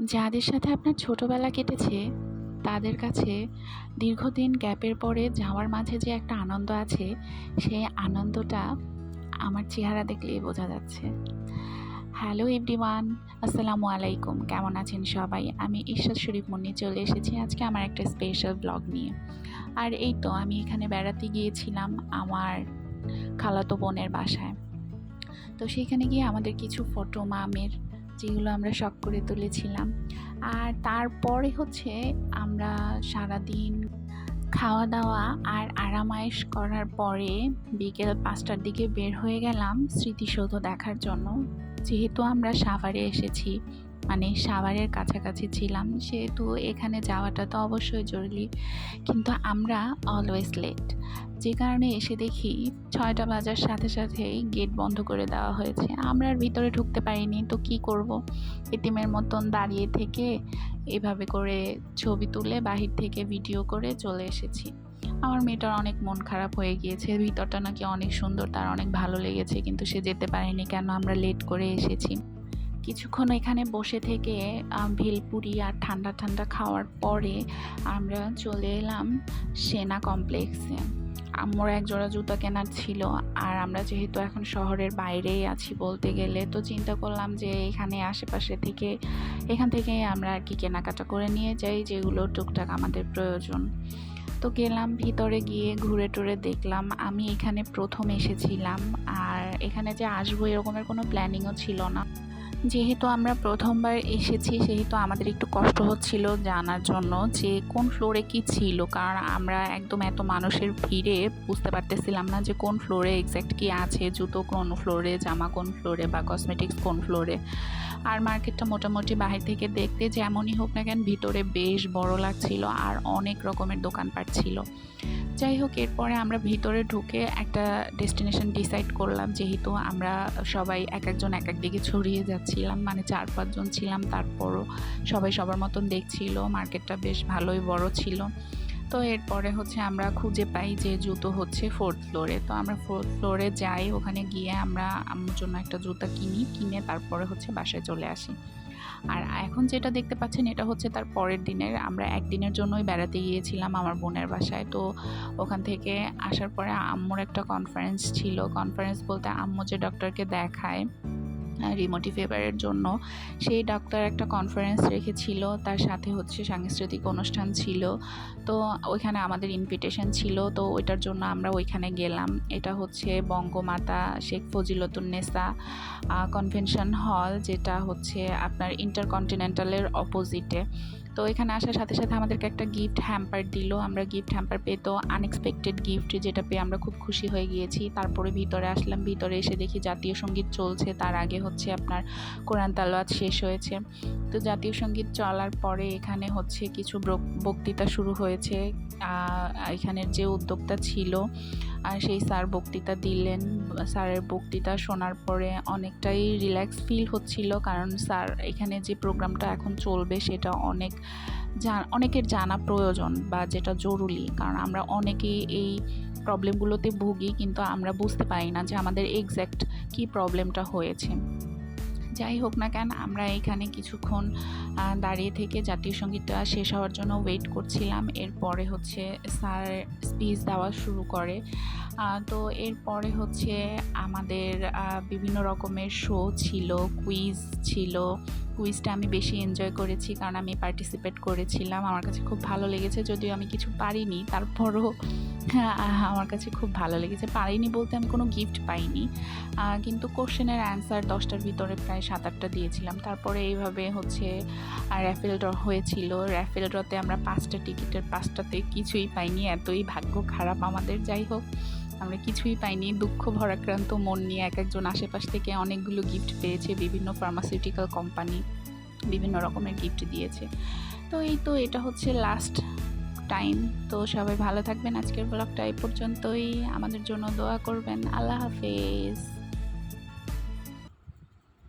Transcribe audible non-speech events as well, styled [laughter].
যাদের সাথে আপনার ছোটোবেলা কেটেছে, তাদের কাছে দীর্ঘদিন গ্যাপের পরে যাওয়ার মাঝে যে একটা আনন্দ আছে, সেই আনন্দটা আমার চেহারা দেখলেই বোঝা যাচ্ছে। হ্যালো এভরিওয়ান, আসসালামু আলাইকুম। কেমন আছেন সবাই? আমি ঈশ্বর শরীফ মুন্নি চলে এসেছি আজকে আমার একটা স্পেশাল ব্লগ নিয়ে। আর এই তো, আমি এখানে বেড়াতে গিয়েছিলাম আমার খালাতো বোনের বাসায়। তো সেখানে গিয়ে আমাদের কিছু ফটো মামের যেগুলো আমরা শখ করে তুলেছিলাম। আর তারপরে হচ্ছে আমরা সারাদিন খাওয়া দাওয়া আর আরামায়েশ করার পরে বিকেল পাঁচটার দিকে বের হয়ে গেলাম স্মৃতিসৌধ দেখার জন্য। যেহেতু আমরা সাভারে এসেছি মানে সাভারের কাছাকাছি ছিলাম। সেহেতু এখানে যাওয়াটা তো অবশ্যই জরুরি। কিন্তু আমরা অলওয়েজ লেট যে কারণে এসে দেখি ছয়টা বাজার সাথে সাথেই গেট বন্ধ করে দেওয়া হয়েছে। আমরা আর ভিতরে ঢুকতে পারিনি, তো কি করব? এতিমের মতন দাঁড়িয়ে থেকে এভাবে করে ছবি তুলে বাহির থেকে ভিডিও করে চলে এসেছি। আমার মেয়েটার অনেক মন খারাপ হয়ে গিয়েছে। ভিতরটা নাকি অনেক সুন্দর, তার অনেক ভালো লেগেছে, কিন্তু সে যেতে পারেনি কেন? আমরা লেট করে এসেছি। কিছুক্ষণ এখানে বসে থেকে ভেলপুরি আর ঠান্ডা ঠান্ডা খাওয়ার পরে আমরা চলে এলাম সেনা কমপ্লেক্সে। আমার এক জোড়া জুতা কেনার ছিল আর আমরা যেহেতু এখন শহরের বাইরেই আছি বলতে গেলে, তো চিন্তা করলাম যে এখানে আশেপাশে থেকে, এখান থেকেই আমরা আর কি কেনাকাটা করে নিয়ে যাই যেগুলো টুকটাক আমাদের প্রয়োজন। তো গেলাম ভিতরে গিয়ে ঘুরে টুরে দেখলাম, আমি এখানে প্রথম এসেছিলাম আর এখানে যে আসব এরকমের কোনো প্ল্যানিংও ছিল না। যেহেতু আমরা প্রথমবার এসেছি, সেহেতু আমাদের একটু কষ্ট হচ্ছিল জানার জন্য যে কোন ফ্লোরে কি ছিল, কারণ আমরা একদম এত মানুষের ভিড়ে বুঝতে পারতেছিলাম না যে কোন ফ্লোরে এক্স্যাক্ট কি আছে, জুতো কোন ফ্লোরে জামা কোন ফ্লোরে বা কসমেটিক্স কোন ফ্লোরে আর মার্কেটটা মোটামুটি বাহির থেকে দেখতে যেমনই হোক না কেন, ভিতরে বেশ বড় লাগছিল আর অনেক রকমের দোকানপাট ছিল। যাই হোক, এরপরে আমরা ভিতরে ঢুকে একটা ডেস্টিনেশন ডিসাইড করলাম, যেহেতু আমরা সবাই এক একজন এক এক দিকে ছড়িয়ে যাচ্ছিলাম মানে চার পাঁচজন ছিলাম, তারপরও সবাই সবার মতন দেখছিল, মার্কেটটা বেশ ভালোই বড় ছিল। তো এরপরে হচ্ছে আমরা খুঁজে পাই যে জুতো হচ্ছে ফোর্থ ফ্লোরে তো আমরা ফোর্থ ফ্লোরে যাই, ওখানে গিয়ে আমরা, আমার জন্য একটা জুতা কিনি, কিনে তারপরে হচ্ছে বাসায় চলে আসি। আর এখন যেটা দেখতে পাচ্ছেন এটা হচ্ছে তার পরের দিনের। আমরা একদিনের জন্যই বেড়াতে গিয়েছিলাম আমার বোনের বাসায়। তো ওখান থেকে আসার পরে আম্মুর একটা কনফারেন্স ছিল। কনফারেন্স বলতে আম্মু যে ডক্টরকে দেখায় রিমোটি ফেভারের জন্য। সেই ডাক্তার একটা কনফারেন্স রেখেছিল, তার সাথে হচ্ছে সাংস্কৃতিক অনুষ্ঠান ছিল। তো ওইখানে আমাদের ইনভিটেশন ছিল, তো ওইটার জন্য আমরা ওইখানে গেলাম। এটা হচ্ছে বঙ্গমাতা শেখ ফজিলতুন্নেসা কনভেনশন হল যেটা হচ্ছে আপনার ইন্টারকন্টিনেন্টালের অপোজিটে তো এখানে আসার সাথে সাথে আমাদেরকে একটা গিফট হ্যাম্পার দিল। আমরা গিফট হ্যাম্পার পেয়ে তো আনএক্সপেক্টেড গিফট যেটা পেয়ে আমরা খুব খুশি হয়ে গিয়েছি। তারপরে ভিতরে আসলাম, ভিতরে এসে দেখি জাতীয় সংগীত চলছে। তার আগে হচ্ছে আপনার কোরআন তালোয়াত শেষ হয়েছে। তো জাতীয় সংগীত চলার পরে এখানে হচ্ছে কিছু বক্তৃতা শুরু হয়েছে। এখানের যে উদ্যোক্তা ছিল আর সেই স্যার বক্তৃতা দিলেন, স্যারের বক্তৃতা শোনার পরে অনেকটাই রিল্যাক্স ফিল হচ্ছিল, কারণ স্যার এখানে যে প্রোগ্রামটা এখন চলবে সেটা অনেক অনেকের জানা প্রয়োজন বা যেটা জরুরি, কারণ আমরা অনেকেই এই প্রবলেমগুলোতে ভুগি কিন্তু আমরা বুঝতে পারি না যে আমাদের এক্স্যাক্ট কী প্রবলেমটা হয়েছে। যাই হোক না কেন, আমরা এখানে কিছুক্ষণ দাঁড়িয়ে থেকে জাতীয় সঙ্গীতটা শেষ হওয়ার জন্য ওয়েট করছিলাম। এরপরে হচ্ছে স্যার স্পিচ দেওয়া শুরু করে। তো এরপরে হচ্ছে আমাদের বিভিন্ন রকমের শো ছিল কুইজ ছিল। কুইজটা আমি বেশি এনজয় করেছি কারণ আমি পার্টিসিপেট করেছিলাম। আমার কাছে খুব ভালো লেগেছে, যদিও আমি কিছু পারিনি। তারপরও [laughs] আমার কাছে খুব ভালো লেগেছে। পারিনি বলতে আমি কোনো গিফট পাইনি। কিন্তু কোশ্চেনের অ্যান্সার দশটার ভিতরে প্রায় সাত আটটা দিয়েছিলাম। তারপরে এইভাবে হচ্ছে র্যাফেল ড্র হয়েছিল। র্যাফেল ড্রতে আমরা পাঁচটা টিকিটের পাঁচটাতে কিছুই পাইনি। এতই ভাগ্য খারাপ আমাদের। যাই হোক আমরা কিছুই পাইনি। দুঃখ, ভরাক্রান্ত মন নিয়ে এক একজন আশেপাশ থেকে অনেকগুলো গিফট পেয়েছে, বিভিন্ন ফার্মাসিউটিক্যাল কোম্পানি বিভিন্ন রকমের গিফট দিয়েছে। তো এই তো এটা হচ্ছে লাস্ট টাইম তো সবাই ভালো থাকবেন আজকের ব্লগটা এই পর্যন্তই। আমাদের জন্য দোয়া করবেন। আল্লাহ হাফেজ।